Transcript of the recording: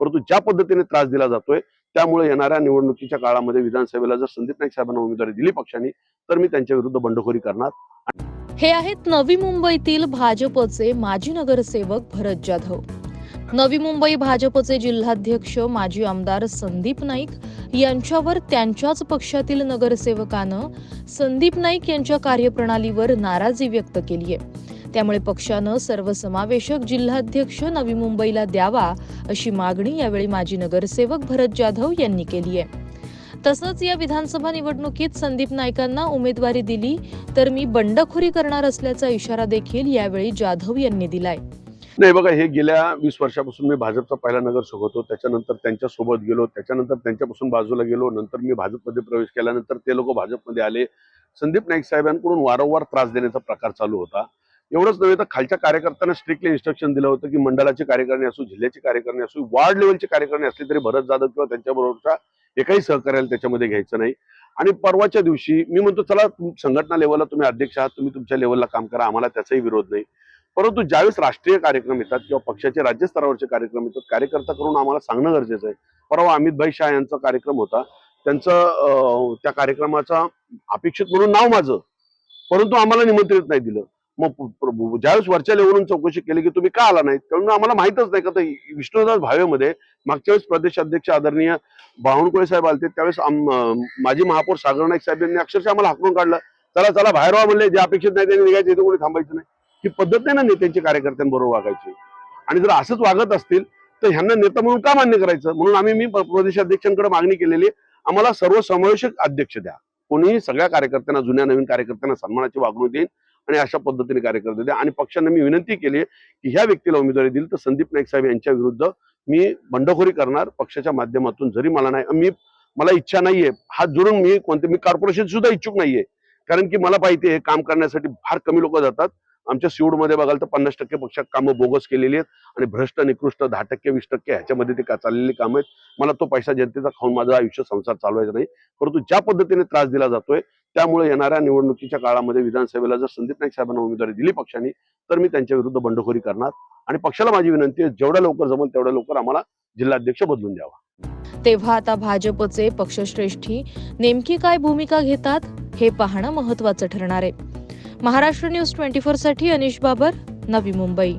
परंतु ज्या पद्धतीने त्रास दिला जातोय त्यामुळे येणाऱ्या निवडणुकीच्या काळामध्ये विधानसभेला जर संदीप नाईक साहेबांना उमेदवारी दिली पक्षाने तर मी त्यांच्या विरुद्ध बंडखोरी करणार. हे आहेत नवी मुंबईतील भाजपचे माजी नगरसेवक भरत जाधव. नवी मुंबई भाजपचे जिल्हाध्यक्ष माजी आमदार संदीप नाईक यांच्यावर त्यांच्याच पक्षातील नगरसेवकानं संदीप नाईक यांच्या कार्यप्रणालीवर नाराजी व्यक्त केली आहे त्यामुळे पक्षानं सर्वसमावेशक जिल्हाध्यक्ष नवी मुंबईला द्यावा अशी मागणी यावेळी माजी नगरसेवक भरत जाधव यांनी केली आहे. तसंच या विधानसभा निवडणुकीत संदीप नाईकांना उमेदवारी दिली तर मी बंडखोरी करणार असल्याचा इशारा देखील यावेळी जाधव यांनी दिलाय. नाही बघा हे गेल्या वीस वर्षापासून मी भाजपचा पहिला नगरसेवक होतो. त्याच्यानंतर त्यांच्यासोबत गेलो. त्याच्यानंतर त्यांच्यापासून बाजूला गेलो. नंतर मी भाजपमध्ये प्रवेश केल्यानंतर ते लोक भाजपमध्ये आले. संदीप नाईक साहेबांकडून वारंवार त्रास देण्याचा प्रकार चालू होता. एवढंच नव्हे तर खालच्या कार्यकर्त्यांना स्ट्रिक्टली इन्स्ट्रक्शन दिलं होतं की मंडळाची कार्यकारणी असो जिल्ह्याची कार्यकारणी असो वार्ड लेवलची कार्यकारणी असली तरी भरत जाधव किंवा त्यांच्याबरोबरच्या एकाही सहकार्याला त्याच्यामध्ये घ्यायचं नाही. आणि परवाच्या दिवशी मी म्हणतो चला संघटना लेवलला तुम्ही अध्यक्ष आहात तुम्ही तुमच्या लेवलला काम करा आम्हाला त्याचाही विरोध नाही. परंतु ज्यावेळेस राष्ट्रीय कार्यक्रम येतात किंवा पक्षाचे राज्य स्तरावरचे कार्यक्रम येतात कार्यकर्ता करून आम्हाला सांगणं गरजेचं आहे. परवा अमित भाई शाह यांचा कार्यक्रम होता. त्यांचं त्या कार्यक्रमाचा अपेक्षित म्हणून नाव माझं. परंतु आम्हाला निमंत्रित नाही दिलं. मग ज्यावेळेस वरच्या लेवलून चौकशी केली की तुम्ही का आला नाहीत? त्यामुळे आम्हाला माहितच नाही का तर विष्णुदास भावेमध्ये मागच्या वेळेस प्रदेश अध्यक्ष आदरणीय बावनकुळे साहेब आले त्यावेळेस माजी महापौर सागर नाईक साहेब यांनी अक्षरशः आम्हाला हाकलून काढलं. चला चला बाहेर व्हा म्हणले जे अपेक्षित नाही त्यांनी निघायचे इथे कोणी थांबायचं नाही. ही पद्धत नाही ना नेत्यांची कार्यकर्त्यांबरोबर वागायची. आणि जर असंच वागत असतील तर ह्यांना नेता म्हणून का मान्य करायचं? म्हणून आम्ही मी प्रदेशाध्यक्षांकडे मागणी केलेली आम्हाला सर्वसमावेशक अध्यक्ष द्या. कोणीही सगळ्या कार्यकर्त्यांना जुन्या नवीन कार्यकर्त्यांना सन्मानाची वागणूक देईल आणि अशा पद्धतीने कार्यकर्ते द्या आणि पक्षांना मी विनंती केली की ह्या व्यक्तीला उमेदवारी दिली तर संदीप नाईक साहेब यांच्या विरुद्ध मी बंडखोरी करणार. पक्षाच्या माध्यमातून जरी मला नाही मी मला इच्छा नाहीये. हात जोडून मी कोणते मी कॉर्पोरेशन सुद्धा इच्छुक नाहीये. कारण की मला माहिती आहे काम करण्यासाठी फार कमी लोक जातात. आमच्या सिवडमध्ये बघाल तर पन्नास टक्के पक्षात कामं बोगस केलेली आहेत. आणि भ्रष्ट निकृष्ट दहा टक्के वीस टक्के ह्याच्यामध्ये ते का चाललेली कामं आहेत. मला तो पैसा जनतेचा खाऊन माझं आयुष्य संसार चालवायचा नाही. परंतु ज्या पद्धतीने त्रास दिला जातोय त्यामुळे येणाऱ्या निवडणुकीच्या काळामध्ये विधानसभेला जर संदीप नाईक साहेबांना उमेदवारी दिली पक्षाने तर मी त्यांच्या विरुद्ध बंडखोरी करणार. आणि पक्षाला माझी विनंती आहे जेवढ्या लवकर जमेल तेवढ्या लवकर आम्हाला जिल्हाध्यक्ष बदलून द्यावा. तेव्हा आता भाजपचे पक्षश्रेष्ठी नेमकी काय भूमिका घेतात हे पाहणं महत्वाचं ठरणार आहे. महाराष्ट्र न्यूज ट्वेंटी फोरसाठी अनिश बाबर नवी मुंबई.